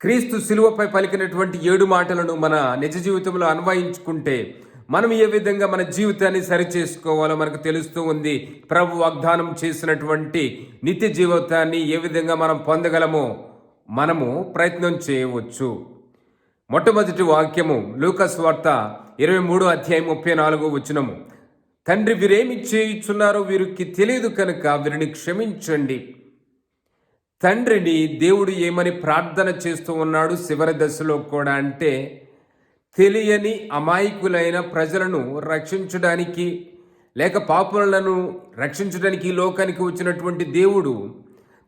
క్రీస్తు శిలువపై పలికినటువంటి ఏడు మాటలను మన నిజ జీవితంలో అన్వయించుకుంటే మనం ఏ విధంగా మన జీవితాన్ని సరిచేసుకోవాలో మనకు తెలుస్తూ ఉంది. ప్రభు వాగ్దానం చేసినటువంటి నిత్య జీవితాన్ని ఏ విధంగా మనం పొందగలమో మనము ప్రయత్నం చేయవచ్చు. మొట్టమొదటి వాక్యము లూకస్ వార్త ఇరవై మూడు అధ్యాయం ముప్పై నాలుగు వచ్చినము తండ్రి వీరేమి చేయుచున్నారో వీరికి తెలియదు కనుక వీరిని క్షమించండి. తండ్రిని దేవుడు ఏమని ప్రార్థన చేస్తూ ఉన్నాడు చివరి దశలో కూడా అంటే తెలియని అమాయకులైన ప్రజలను రక్షించడానికి లేక పాపులను రక్షించడానికి ఈ లోకానికి వచ్చినటువంటి దేవుడు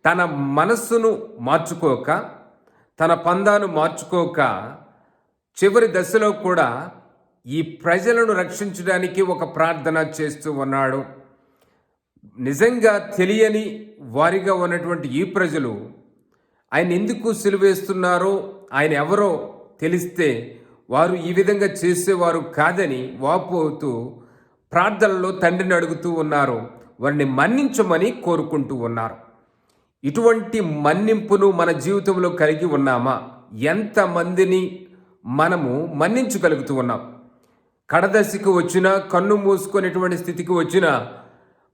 తన మనస్సును మార్చుకోక తన పందాను మార్చుకోక చివరి దశలో కూడా ఈ ప్రజలను రక్షించడానికి ఒక ప్రార్థన చేస్తూ ఉన్నాడు. నిజంగా తెలియని వారిగా ఉన్నటువంటి ఈ ప్రజలు ఆయన ఎందుకు సిలువేస్తున్నారో ఆయన ఎవరో తెలిస్తే వారు ఈ విధంగా చేసేవారు కాదని వాపోతూ ప్రార్థనలో తండ్రిని అడుగుతూ ఉన్నారు. వారిని మన్నించమని కోరుకుంటూ ఉన్నారు. ఇటువంటి మన్నింపును మన జీవితంలో కలిగి ఉన్నామా? ఎంతమందిని మనము మన్నించగలుగుతూ ఉన్నాం? కడదశికి వచ్చిన కన్ను మూసుకునేటువంటి స్థితికి వచ్చినా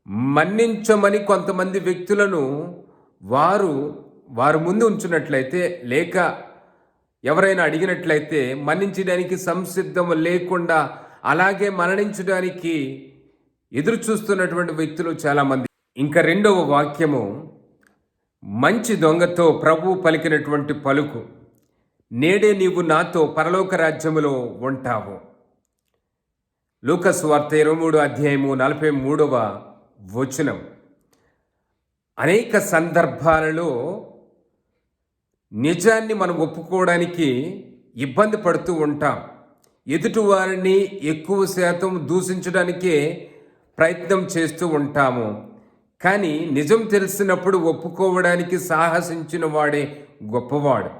మన్నించమని కొంతమంది వ్యక్తులను వారు వారు ముందు ఉంచినట్లయితే లేక ఎవరైనా అడిగినట్లయితే మన్నించడానికి సంసిద్ధం లేకుండా అలాగే మరణించడానికి ఎదురు చూస్తున్నటువంటి వ్యక్తులు చాలామంది. ఇంకా రెండవ వాక్యము మంచి దొంగతో ప్రభు పలికినటువంటి పలుకు నేడే నీవు నాతో పరలోక రాజ్యములో ఉంటావు. లూకస్ వార్త ఇరవై మూడు అధ్యాయము నలభై మూడవ వచనం. అనేక సందర్భాలలో నిజాన్ని మనం ఒప్పుకోవడానికి ఇబ్బంది పడుతూ ఉంటాం. ఎదుటి వారిని ఎక్కువ శాతం దూషించడానికే ప్రయత్నం చేస్తూ ఉంటాము. కానీ నిజం తెలిసినప్పుడు ఒప్పుకోవడానికి సాహసించిన వాడే గొప్పవాడు.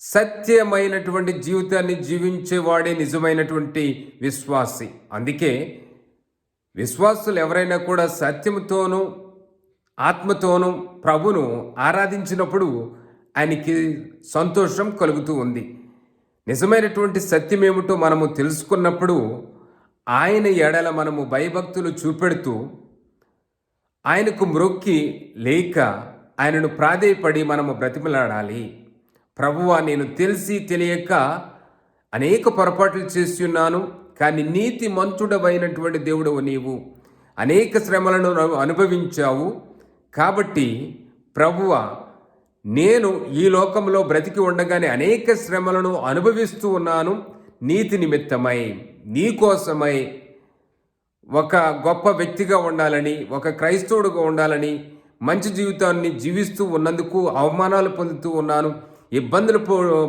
సత్యమైనటువంటి జీవితాన్ని జీవించేవాడే నిజమైనటువంటి విశ్వాసి. అందుకే విశ్వాసులు ఎవరైనా కూడా సత్యముతోనూ ఆత్మతోనూ ప్రభును ఆరాధించినప్పుడు ఆయనకి సంతోషం కలుగుతూ ఉంది. నిజమైనటువంటి సత్యం ఏమిటో మనము తెలుసుకున్నప్పుడు ఆయన ఎడల మనము భయభక్తులు చూపెడుతూ ఆయనకు మ్రొక్కి లేక ఆయనను ప్రాధేయపడి మనము బ్రతిమలాడాలి. ప్రభువా నేను తెలిసి తెలియక అనేక పొరపాట్లు చేసి ఉన్నాను. కానీ నీతి మంతుడవైనటువంటి దేవుడవు నీవు. అనేక శ్రమలను అనుభవించావు. కాబట్టి ప్రభువ నేను ఈ లోకంలో బ్రతికి ఉండగానే అనేక శ్రమలను అనుభవిస్తూ ఉన్నాను. నీతి నిమిత్తమై నీకోసమై ఒక గొప్ప వ్యక్తిగా ఉండాలని ఒక క్రైస్తవుడుగా ఉండాలని మంచి జీవితాన్ని జీవిస్తూ ఉన్నందుకు అవమానాలు పొందుతూ ఉన్నాను. ఇబ్బందులు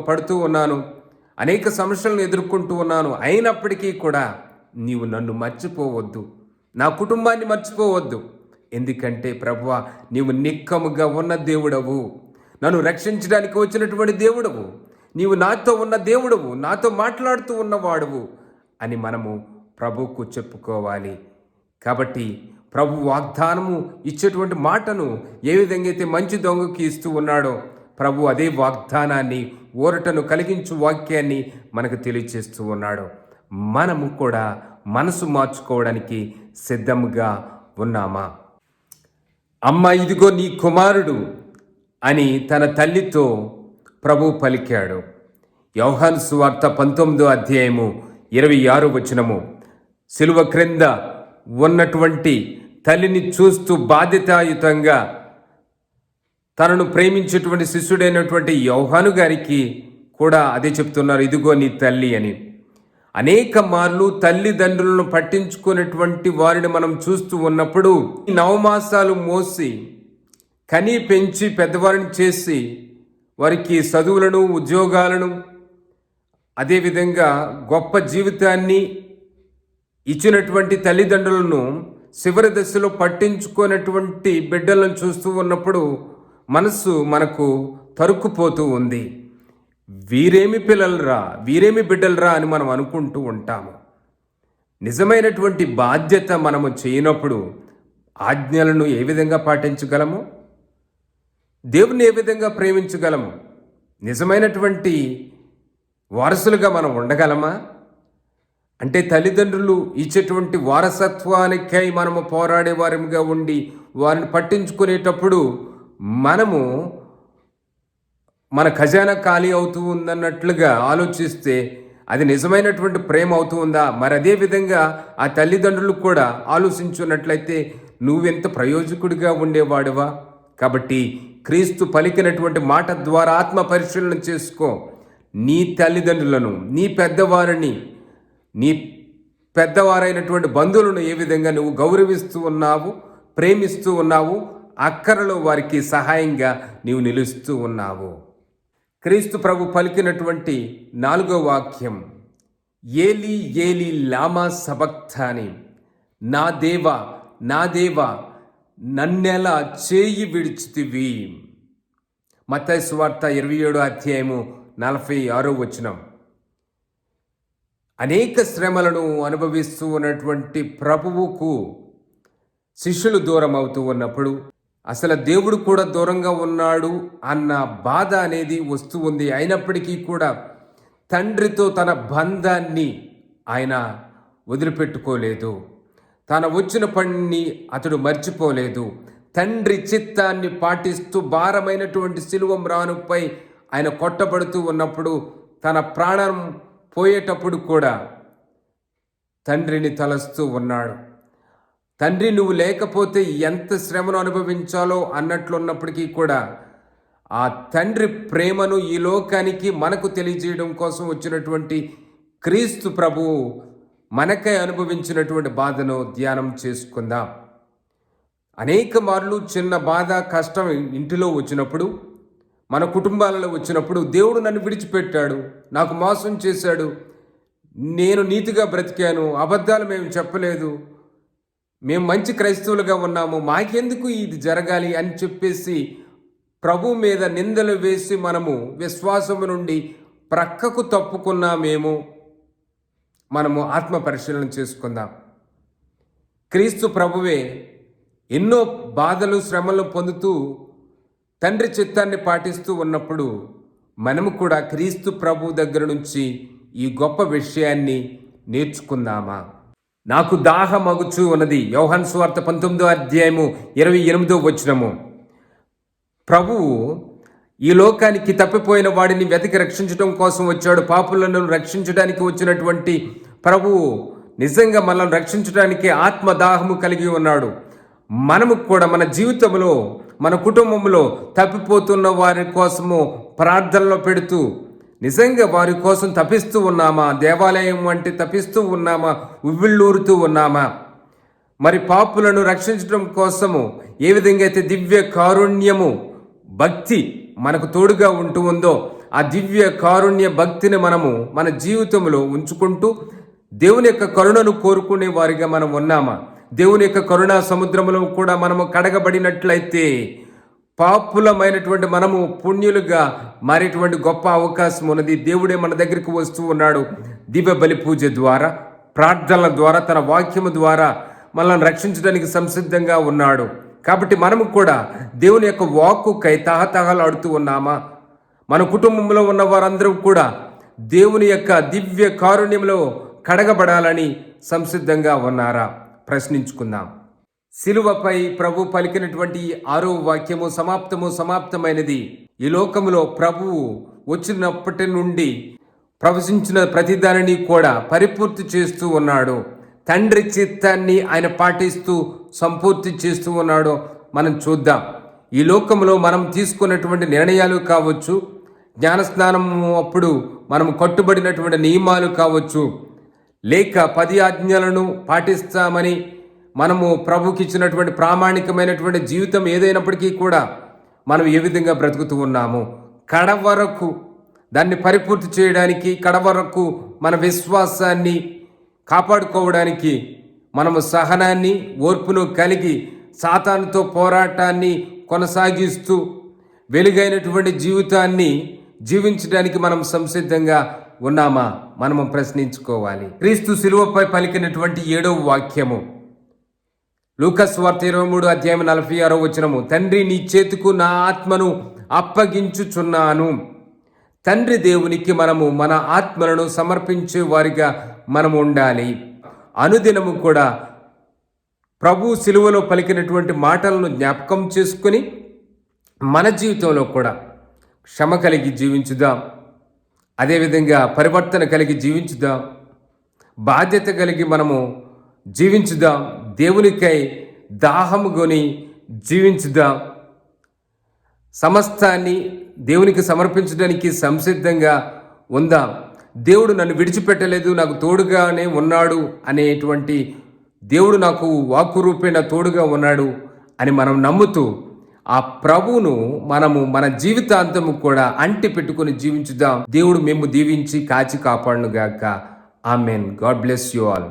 పడుతూ ఉన్నాను. అనేక సమస్యలను ఎదుర్కొంటూ ఉన్నాను. అయినప్పటికీ కూడా నీవు నన్ను మర్చిపోవద్దు. నా కుటుంబాన్ని మర్చిపోవద్దు. ఎందుకంటే ప్రభువ నీవు నిక్కముగా ఉన్న దేవుడవు. నన్ను రక్షించడానికి వచ్చినటువంటి దేవుడవు. నీవు నాతో ఉన్న దేవుడవు. నాతో మాట్లాడుతూ ఉన్నవాడువు అని మనము ప్రభువుకు చెప్పుకోవాలి. కాబట్టి ప్రభు వాగ్దానము ఇచ్చేటువంటి మాటను ఏ విధంగా అయితే మంచి దొంగకి ఇస్తూ ఉన్నాడో ప్రభు అదే వాగ్దానాన్ని ఊరటను కలిగించు వాక్యాన్ని మనకు తెలియచేస్తూ ఉన్నాడు. మనము కూడా మనసు మార్చుకోవడానికి సిద్ధంగా ఉన్నామా? అమ్మ ఇదిగో నీ కుమారుడు అని తన తల్లితో ప్రభు పలికాడు. యోహాను సువార్త పంతొమ్మిదో అధ్యాయము ఇరవై ఆరు వచనము. సిలువ క్రింద ఉన్నటువంటి తల్లిని చూస్తూ బాధ్యతాయుతంగా తనను ప్రేమించేటువంటి శిష్యుడైనటువంటి యౌహాను గారికి కూడా అదే చెప్తున్నారు ఇదిగో నీ తల్లి అని. అనేక మార్లు తల్లిదండ్రులను పట్టించుకునేటువంటి వారిని మనం చూస్తూ ఉన్నప్పుడు నవమాసాలు మోసి కని పెంచి పెద్దవారిని చేసి వారికి చదువులను ఉద్యోగాలను అదేవిధంగా గొప్ప జీవితాన్ని ఇచ్చినటువంటి తల్లిదండ్రులను చివరి దశలో పట్టించుకున్నటువంటి బిడ్డలను చూస్తూ ఉన్నప్పుడు మనస్సు మనకు తరుక్కుపోతూ ఉంది. వీరేమి పిల్లలరా వీరేమి బిడ్డలరా అని మనం అనుకుంటూ ఉంటాము. నిజమైనటువంటి బాధ్యత మనము చేయనప్పుడు ఆజ్ఞలను ఏ విధంగా పాటించగలము? దేవుని ఏ విధంగా ప్రేమించగలము? నిజమైనటువంటి వారసులుగా మనం ఉండగలమా? అంటే తల్లిదండ్రులు ఇచ్చేటువంటి వారసత్వానికై మనము పోరాడే వారిగా ఉండి వారిని పట్టించుకునేటప్పుడు మనము మన ఖజానా ఖాళీ అవుతూ ఉందన్నట్లుగా ఆలోచిస్తే అది నిజమైనటువంటి ప్రేమ అవుతూ ఉందా? మరి అదే విధంగా ఆ తల్లిదండ్రులు కూడా ఆలోచించున్నట్లయితే నువ్వెంత ప్రయోజకుడిగా ఉండేవాడువా? కాబట్టి క్రీస్తు పలికినటువంటి మాట ద్వారా ఆత్మ పరిశీలన చేసుకో. నీ తల్లిదండ్రులను నీ పెద్దవారిని నీ పెద్దవారైనటువంటి బంధువులను ఏ విధంగా నువ్వు గౌరవిస్తూ ఉన్నావు ప్రేమిస్తూ ఉన్నావు అక్కరలో వారికి సహాయంగా నీవు నిలుస్తూ ఉన్నావు. క్రీస్తు ప్రభు పలికినటువంటి నాలుగో వాక్యం ఏలి ఏలి లామా సబక్తాని నా దేవ నా దేవ నన్నెలా చేయి విడిచితివి? మత్తయి సువార్త ఇరవై ఏడో అధ్యాయము నలభై ఆరో వచనం. అనేక శ్రమలను అనుభవిస్తూ ఉన్నటువంటి ప్రభువుకు శిష్యులు దూరం అవుతూ ఉన్నప్పుడు అసలు దేవుడు కూడా దూరంగా ఉన్నాడు అన్న బాధ అనేది వస్తూ ఉంది. అయినప్పటికీ కూడా తండ్రితో తన బంధాన్ని ఆయన వదిలిపెట్టుకోలేదు. తన వచ్చిన పనిని అతడు మర్చిపోలేదు. తండ్రి చిత్తాన్ని పాటిస్తూ భారమైనటువంటి శిలువం రానుపై ఆయన కొట్టబడుతూ ఉన్నప్పుడు తన ప్రాణం పోయేటప్పుడు కూడా తండ్రిని తలస్తూ ఉన్నాడు. తండ్రి నువ్వు లేకపోతే ఎంత శ్రమను అనుభవించాలో అన్నట్లున్నప్పటికీ కూడా ఆ తండ్రి ప్రేమను ఈ లోకానికి మనకు తెలియజేయడం కోసం వచ్చినటువంటి క్రీస్తు ప్రభువు మనకై అనుభవించినటువంటి బాధను ధ్యానం చేసుకుందాం. అనేక మార్లు చిన్న బాధ కష్టం ఇంటిలో వచ్చినప్పుడు మన కుటుంబాలలో వచ్చినప్పుడు దేవుడు నన్ను విడిచిపెట్టాడు నాకు మోసం చేశాడు నేను నీతిగా బ్రతికాను అబద్ధాలు మేము చెప్పలేదు మేము మంచి క్రైస్తవులుగా ఉన్నాము మాకెందుకు ఇది జరగాలి అని చెప్పేసి ప్రభు మీద నిందలు వేసి మనము విశ్వాసము నుండి ప్రక్కకు తప్పుకున్నామేమో మనము ఆత్మ పరిశీలన చేసుకుందాం. క్రీస్తు ప్రభువే ఎన్నో బాధలు శ్రమలు పొందుతూ తండ్రి చిత్తాన్ని పాటిస్తూ ఉన్నప్పుడు మనము కూడా క్రీస్తు ప్రభు దగ్గర నుంచి ఈ గొప్ప విషయాన్ని నేర్చుకుందామా? నాకు దాహమగుచు ఉన్నది. యోహన్ స్వార్థ పంతొమ్మిదో అధ్యాయము ఇరవై ఎనిమిదో వచ్చినము ప్రభువు ఈ లోకానికి తప్పిపోయిన వాడిని వెతికి రక్షించడం కోసం వచ్చాడు. పాపులను రక్షించడానికి వచ్చినటువంటి ప్రభువు నిజంగా మనల్ని రక్షించడానికి ఆత్మదాహము కలిగి ఉన్నాడు. మనము కూడా మన జీవితంలో మన కుటుంబంలో తప్పిపోతున్న వారి కోసము ప్రార్థనలో పెడుతూ నిజంగా వారి కోసం తపిస్తూ ఉన్నామా? దేవాలయం వంటి తపిస్తూ ఉన్నామా? ఉవ్విళ్ళూరుతూ ఉన్నామా? మరి పాపులను రక్షించడం కోసము ఏ విధంగా అయితే దివ్య కారుణ్యము భక్తి మనకు తోడుగా ఉంటూ ఉందో ఆ దివ్య కారుణ్య భక్తిని మనము మన జీవితంలో ఉంచుకుంటూ దేవుని యొక్క కరుణను కోరుకునే వారిగా మనం ఉన్నామా? దేవుని యొక్క కరుణా సముద్రంలో కూడా మనము కడగబడినట్లయితే పాపులమైనటువంటి మనము పుణ్యులుగా మారేటువంటి గొప్ప అవకాశం ఉన్నది. దేవుడే మన దగ్గరికి వస్తూ ఉన్నాడు. దివ్య బలి పూజ ద్వారా ప్రార్థనల ద్వారా తన వాక్యము ద్వారా మనల్ని రక్షించడానికి సంసిద్ధంగా ఉన్నాడు. కాబట్టి మనము కూడా దేవుని యొక్క వాక్కుకై తహతహలాడుతూ ఉన్నామా? మన కుటుంబంలో ఉన్న వారందరూ కూడా దేవుని యొక్క దివ్య కారుణ్యంలో కడగబడాలని సంసిద్ధంగా ఉన్నారా? ప్రశ్నించుకుందాం. శిలువపై ప్రభు పలికినటువంటి ఆరో వాక్యము సమాప్తము సమాప్తమైనది. ఈ లోకములో ప్రభువు వచ్చినప్పటి నుండి ప్రవశించిన ప్రతిదానిని కూడా పరిపూర్తి చేస్తూ ఉన్నాడు. తండ్రి చిత్తాన్ని ఆయన పాటిస్తూ సంపూర్తి చేస్తూ ఉన్నాడు. మనం చూద్దాం. ఈ లోకంలో మనం తీసుకున్నటువంటి నిర్ణయాలు కావచ్చు జ్ఞానస్నానము అప్పుడు మనం కట్టుబడినటువంటి నియమాలు కావచ్చు. లేక పది ఆజ్ఞలను పాటిస్తామని మనము ప్రభుకి ఇచ్చినటువంటి ప్రామాణికమైనటువంటి జీవితం ఏదైనప్పటికీ కూడా మనం ఏ విధంగా బ్రతుకుతూ ఉన్నాము? కడ వరకు దాన్ని పరిపూర్తి చేయడానికి కడ వరకు మన విశ్వాసాన్ని కాపాడుకోవడానికి మనము సహనాన్ని ఓర్పును కలిగి సాతానుతో పోరాటాన్ని కొనసాగిస్తూ వెలుగైనటువంటి జీవితాన్ని జీవించడానికి మనం సంసిద్ధంగా ఉన్నామా? మనము ప్రశ్నించుకోవాలి. క్రీస్తు శిలువపై పలికినటువంటి ఏడవ వాక్యము. లూకస్ వార్త ఇరవై మూడు అధ్యాయం నలభై ఆరో వచనము. తండ్రి నీ చేతుకు నా ఆత్మను అప్పగించుచున్నాను. తండ్రి దేవునికి మనము మన ఆత్మలను సమర్పించే వారిగా మనము ఉండాలి. అనుదినము కూడా ప్రభు సిలువలో పలికినటువంటి మాటలను జ్ఞాపకం చేసుకుని మన జీవితంలో కూడా క్షమ కలిగి జీవించుదాం. అదేవిధంగా పరివర్తన కలిగి జీవించుదాం. బాధ్యత కలిగి మనము జీవించుదాం. దేవునికై దాహము కొని జీవించుదాం. సమస్తాన్ని దేవునికి సమర్పించడానికి సంసిద్ధంగా ఉందాం. దేవుడు నన్ను విడిచిపెట్టలేదు నాకు తోడుగానే ఉన్నాడు అనేటువంటి దేవుడు నాకు వాక్కు రూపేణ తోడుగా ఉన్నాడు అని మనం నమ్ముతూ ఆ ప్రభువును మనము మన జీవితాంతము కూడా అంటి పెట్టుకొని జీవించుదాం. దేవుడు మేము దీవించి కాచి కాపాడునుగాక amen. God bless you all.